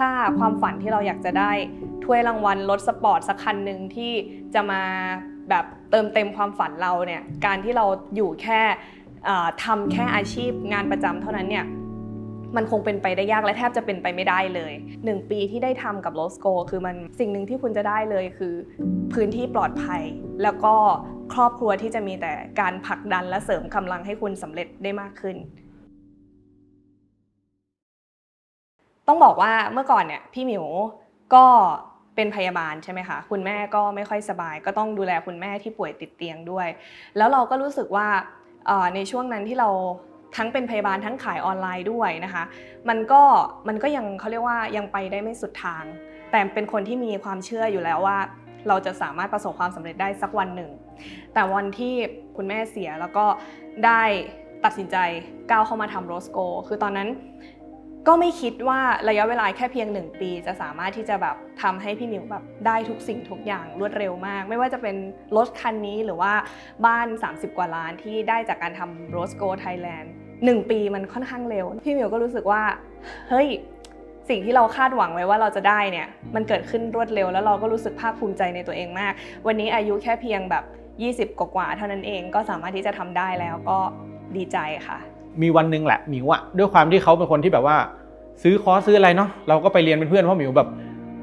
ถ้าความฝันที่เราอยากจะได้ถ้วยรางวัลรถสปอร์ตสักคันหนึ่งที่จะมาแบบเติมเต็มความฝันเราเนี่ยการที่เราอยู่แค่เอ่อทำแค่อาชีพงานประจำเท่านั้นเนี่ยมันคงเป็นไปได้ยากและแทบจะเป็นไปไม่ได้เลยหนึ่งปีที่ได้ทำกับโลสโกคือมันสิ่งหนึ่งที่คุณจะได้เลยคือ พื้นที่ปลอดภัย แล้วก็ครอบครัวที่จะมีแต่การผลักดันและเสริมกำลังให้คุณสำเร็จได้มากขึ้น ต้องบอกว่าเมื่อก่อนเนี่ยพี่หมิวก็เป็นพยาบาลใช่ไหมคะคุณแม่ก็ไม่ค่อยสบาย ก็ต้องดูแลคุณแม่ที่ป่วยติดเตียงด้วย แล้วเราก็รู้สึกว่าในช่วงนั้นที่เราทั้งเป็นพยาบาลทั้งขายออนไลน์ด้วยนะคะ มันก็มันก็ยังเขาเรียกว่ายังไปได้ไม่สุดทาง แต่เป็นคนที่มีความเชื่ออยู่แล้วว่า เราจะสามารถประสบความสำเร็จได้สักวันหนึ่ง แต่วันที่คุณแม่เสียแล้วก็ได้ตัดสินใจก้าวเข้ามาทำโรสโก คือตอนนั้น ก็ไม่คิดว่าระยะเวลาแค่เพียงหนึ่งปี จะสามารถที่จะแบบทำให้พี่มิวแบบได้ทุกสิ่งทุกอย่างรวดเร็วมาก ไม่ว่าจะเป็นรถคันนี้หรือว่าบ้าน 30 กว่าล้านที่ได้จากการทำโรสโกไทยแลนด์หนึ่งปีมันค่อนข้างเร็ว พี่มิวก็รู้สึกว่าเฮ้ยสิ่งที่เราคาดหวังไว้ว่าเราจะได้เนี่ยมันเกิดขึ้นรวดเร็ว แล้วเราก็รู้สึกภาคภูมิใจในตัวเองมาก วันนี้อายุแค่เพียงแบบ 20 กว่าๆเท่านั้นเองก็สามารถที่จะทำได้แล้วก็ดีใจค่ะ มีวันหนึ่งแหละหมิวอะด้วยความที่เขาเป็นคนที่แบบว่า ซื้อคอร์สซื้ออะไรเนาะเราก็ไปเรียนเป็นเพื่อนเพราะหมิวแบบ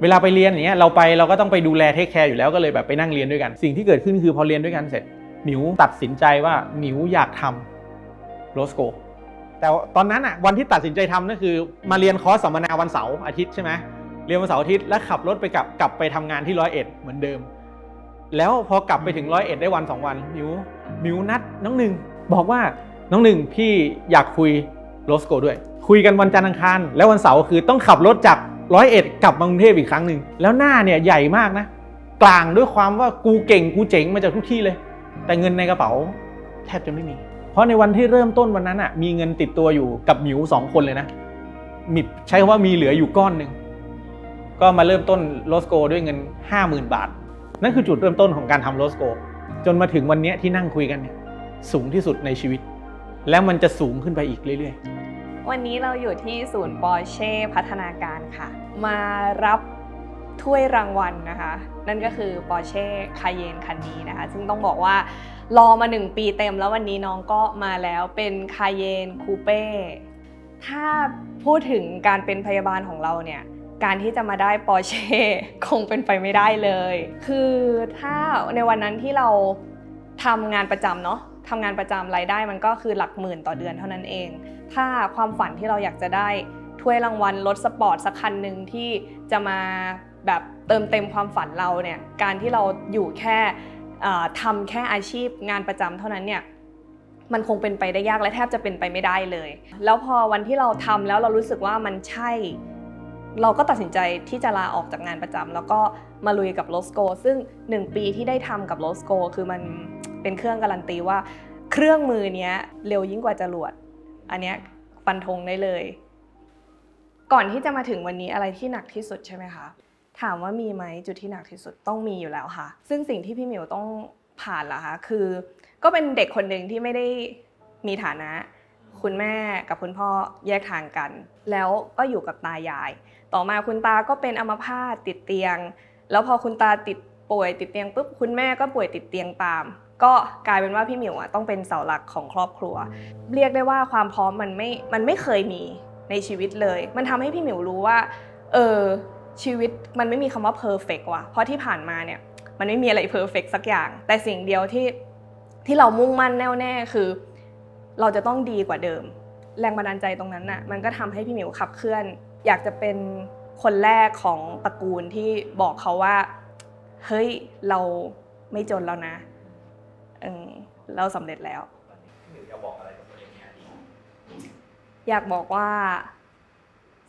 เวลาไปเรียนอย่างเงี้ยเราไปเราก็ต้องไปดูแลเทคแคร์อยู่แล้วก็เลยแบบไปนั่งเรียนด้วยกัน สิ่งที่เกิดขึ้นคือพอเรียนด้วยกันเสร็จหมิวตัดสินใจว่าหมิวอยากทำโรสโกแต่ตอนนั้นอะวันที่ตัดสินใจทำนั่นคือ มาเรียนคอร์สสัมมนาวันเสาร์อาทิตย์ใช่ไหมเรียนวันเสาร์อาทิตย์แล้วขับรถไปกลับกลับไปทำงานที่ร้อยเอ็ดเหมือนเดิม แล้วพอกลับไปถึงร้อยเอ็ดได้วันสองวันหมิวหมิวนัดน้องหนึ่งบอกว่า น้องหนึ่งพี่อยากคุยโรสโกด้วย คุยกันวันจันทร์อังคาร แล้ววันเสาร์คือต้องขับรถจากร้อยเอ็ดกลับมากรุงเทพอีกครั้งหนึ่งแล้วหน้าเนี่ยใหญ่มากนะ กลางด้วยความว่ากูเก่งกูเจ๋งมาจากทุกที่เลย แต่เงินในกระเป๋าแทบจะไม่มี เพราะในวันที่เริ่มต้นวันนั้นอะมีเงินติดตัวอยู่กับหมิวสองคนเลยนะมิใช้คำว่ามีเหลืออยู่ก้อนหนึ่งก็มาเริ่มต้นโรสโกด้วยเงิน 50,000 บาท นั่นคือจุดเริ่มต้นของการทำโรสโกจนมาถึงวันนี้ที่นั่งคุยกันเนี่ยสูงที่สุดในชีวิต แล้วมันจะสูงขึ้นไปอีกเรื่อยๆ วันนี้เราอยู่ที่ศูนย์ปอร์เช่พัฒนาการค่ะ มารับถ้วยรางวัลนะคะ นั่นก็คือปอร์เช่คาเยนคันนี้นะคะ ซึ่งต้องบอกว่ารอมา 1 ปีเต็มแล้ววันนี้น้องก็มาแล้วเป็นคาเยนคูเป้ถ้าพูดถึงการเป็นพยาบาลของเราเนี่ยการที่จะมาได้ปอร์เช่คงเป็นไปไม่ได้เลย คือถ้าในวันนั้นที่เราทำงานประจำเนาะ ทำงานประจำรายได้มันก็คือหลักหมื่นต่อเดือนเท่านั้นเอง ถ้าความฝันที่เราอยากจะได้ถ้วยรางวัลรถสปอร์ตสักคันหนึ่งที่จะมาแบบเติมเต็มความฝันเราเนี่ยการที่เราอยู่แค่เอ่อทำแค่อาชีพงานประจำเท่านั้นเนี่ยมันคงเป็นไปได้ยากและแทบจะเป็นไปไม่ได้เลย แล้วพอวันที่เราทำแล้วเรารู้สึกว่ามันใช่ เราก็ตัดสินใจที่จะลาออกจากงานประจำแล้วก็มาลุยกับโลสโกซึ่ง 1 ปีที่ได้ทำกับโลสโกคือมัน เป็นเครื่องการันตีว่า เครื่องมือเนี้ยเร็วยิ่งกว่าจรวด อันเนี้ยฟันธงได้เลย ก่อนที่จะมาถึงวันนี้อะไรที่หนักที่สุดใช่ไหมคะถามว่ามีไหมจุดที่หนักที่สุดต้องมีอยู่แล้วค่ะ ซึ่งสิ่งที่พี่หมิวต้องผ่านละคะคือ ก็เป็นเด็กคนหนึ่งที่ไม่ได้มีฐานะ คุณแม่กับคุณพ่อแยกทางกัน แล้วก็อยู่กับตายาย ต่อมาคุณตาก็เป็นอัมพาตติดเตียง แล้วพอคุณตาติดป่วยติดเตียงปุ๊บคุณแม่ก็ป่วยติดเตียงตาม ก็กลายเป็นว่าพี่หมิวอะต้องเป็นเสาหลักของครอบครัว เรียกได้ว่าความพร้อมมันไม่ มันไม่เคยมีในชีวิตเลย มันทำให้พี่หมิวรู้ว่า เออชีวิตมันไม่มีคำว่าเพอร์เฟกว่ะ เพราะที่ผ่านมาเนี่ยมันไม่มีอะไรเพอร์เฟกสักอย่าง แต่สิ่งเดียวที่ที่เรามุ่งมั่นแน่วแน่คือ เราจะต้องดีกว่าเดิม แรงบันดาลใจตรงนั้นน่ะมันก็ทำให้พี่หมิวขับเคลื่อน อยากจะเป็นคนแรกของตระกูลที่บอกเขาว่า เฮ้ยเราไม่จนแล้วนะ เออเราสำเร็จแล้วอยากบอกว่า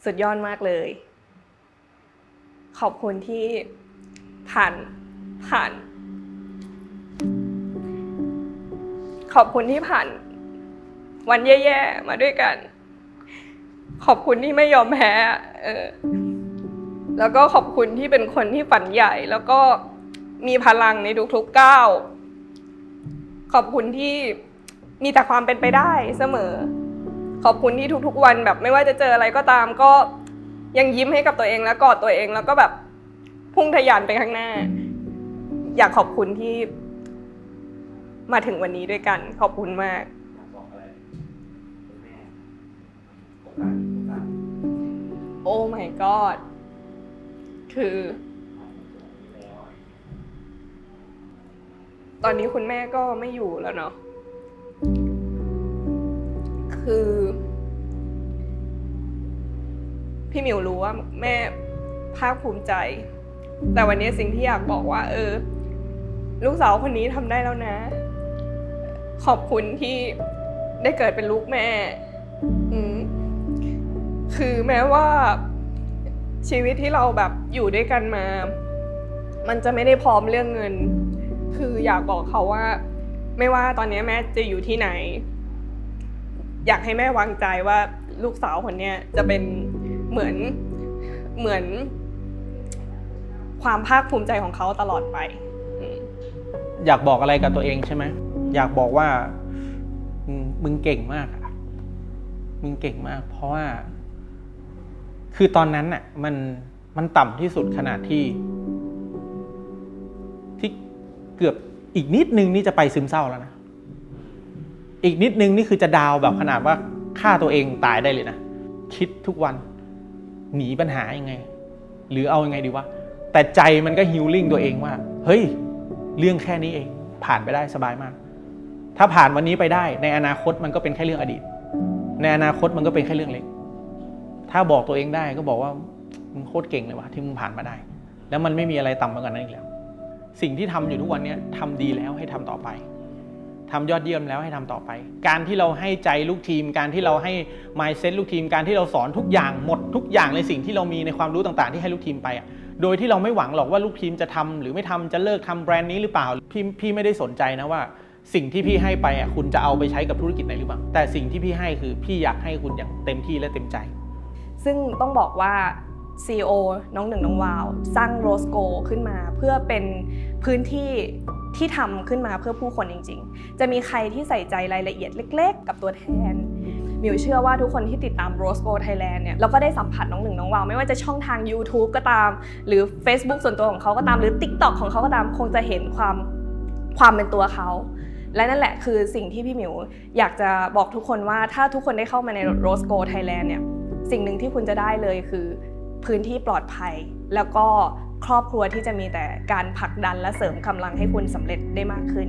สุดยอดมากเลย ขอบคุณที่ผ่านผ่าน ขอบคุณที่ผ่าน วันแย่ๆมาด้วยกัน ขอบคุณที่ไม่ยอมแพ้เออแล้วก็ขอบคุณที่เป็นคนที่ฝันใหญ่ แล้วก็มีพลังในทุกๆก้าว ขอบคุณที่มีแต่ความเป็นไปได้เสมอ ขอบคุณที่ทุกๆวันแบบไม่ว่าจะเจออะไรก็ตามก็ยังยิ้มให้กับตัวเองและกอดตัวเองแล้วก็แบบพุ่งทะยานไปข้างหน้า อยากขอบคุณที่ มาถึงวันนี้ด้วยกัน ขอบคุณมากอยากบอกอะไรคุณแม่โอกาสโอกาสโอ้ my god คือ ตอนนี้คุณแม่ก็ไม่อยู่แล้วเนาะคือ พี่หมิวรู้ว่าแม่ภาคภูมิใจ แต่วันนี้สิ่งที่อยากบอกว่า เออ ลูกสาวคนนี้ทำได้แล้วนะ ขอบคุณที่ได้เกิดเป็นลูกแม่ อืมคือแม้ว่าชีวิตที่เราแบบอยู่ด้วยกันมา มันจะไม่ได้พร้อมเรื่องเงิน คืออยากบอกเขาว่า ไม่ว่าตอนนี้แม่จะอยู่ที่ไหน อยากให้แม่วางใจว่าลูกสาวคนเนี้ยจะเป็นเหมือนเหมือน ความภาคภูมิใจของเขาตลอดไป อยากบอกอะไรกับตัวเองใช่ไหมอยากบอกว่า มึงเก่งมากอะมึงเก่งมาก เพราะว่า คือตอนนั้นน่ะมันมันต่ำที่สุดขนาดที่ อีกนิดนึงนี่จะไปซึมเศร้าแล้วนะอีกนิดนึงนี่คือจะดาวแบบขนาดว่าฆ่าตัวเองตายได้เลยนะคิดทุกวัน หนีปัญหายังไง หรือเอายังไงดีวะแต่ใจมันก็ฮิลลิ่งตัวเองว่า เฮ้ย เรื่องแค่นี้เอง ผ่านไปได้สบายมาก ถ้าผ่านวันนี้ไปได้ ในอนาคตมันก็เป็นแค่เรื่องอดีต ในอนาคตมันก็เป็นแค่เรื่องเล็ก ถ้าบอกตัวเองได้ก็บอกว่ามึงโคตรเก่งเลยว่ะที่มึงผ่านมาได้ แล้วมันไม่มีอะไรต่ำไปกว่านั้นอีกแล้ว สิ่งที่ทำอยู่ทุกวันนี้ทำดีแล้วให้ทำต่อไปทำยอดเยี่ยมแล้วให้ทำต่อไป การที่เราให้ใจลูกทีม การที่เราให้ mindset ลูกทีม การที่เราสอนทุกอย่างหมดทุกอย่างในสิ่งที่เรามีในความรู้ต่างๆ ที่ให้ลูกทีมไปอะโดยที่เราไม่หวังหรอกว่าลูกทีมจะทำหรือไม่ทำจะเลิกทำแบรนด์นี้หรือเปล่าพี่พี่ไม่ได้สนใจนะว่า สิ่งที่พี่ให้ไปอะคุณจะเอาไปใช้กับธุรกิจไหนหรือเปล่าแต่สิ่งที่พี่ให้คือพี่อยากให้คุณอย่างเต็มที่และเต็มใจ ซึ่งต้องบอกว่า CEO น้องหนึ่งน้องวาว สร้างโรสโกขึ้นมาเพื่อเป็น พื้นที่ที่ทำขึ้นมาเพื่อผู้คนจริง ๆ จะมีใครที่ใส่ใจรายละเอียดเล็ก ๆ กับตัวแทนมิวเชื่อว่าทุกคนที่ติดตาม Rose Go Thailand เนี่ยเราก็ได้สัมผัสน้องหนึ่งน้องวาวไม่ว่าจะช่องทาง YouTube ก็ตาม หรือ Facebook ส่วนตัวของเขาก็ตามหรือ TikTok ของเขาก็ตามคงจะเห็นความความเป็นตัวเขา และนั่นแหละคือสิ่งที่พี่หมิวอยากจะบอกทุกคนว่าถ้าทุกคนได้เข้ามาใน Rose Go Thailand เนี่ยสิ่งหนึ่งที่คุณจะได้เลยคือ พื้นที่ปลอดภัย แล้วก็ ครอบครัวที่จะมีแต่การผลักดันและเสริมกำลังให้คุณสำเร็จได้มากขึ้น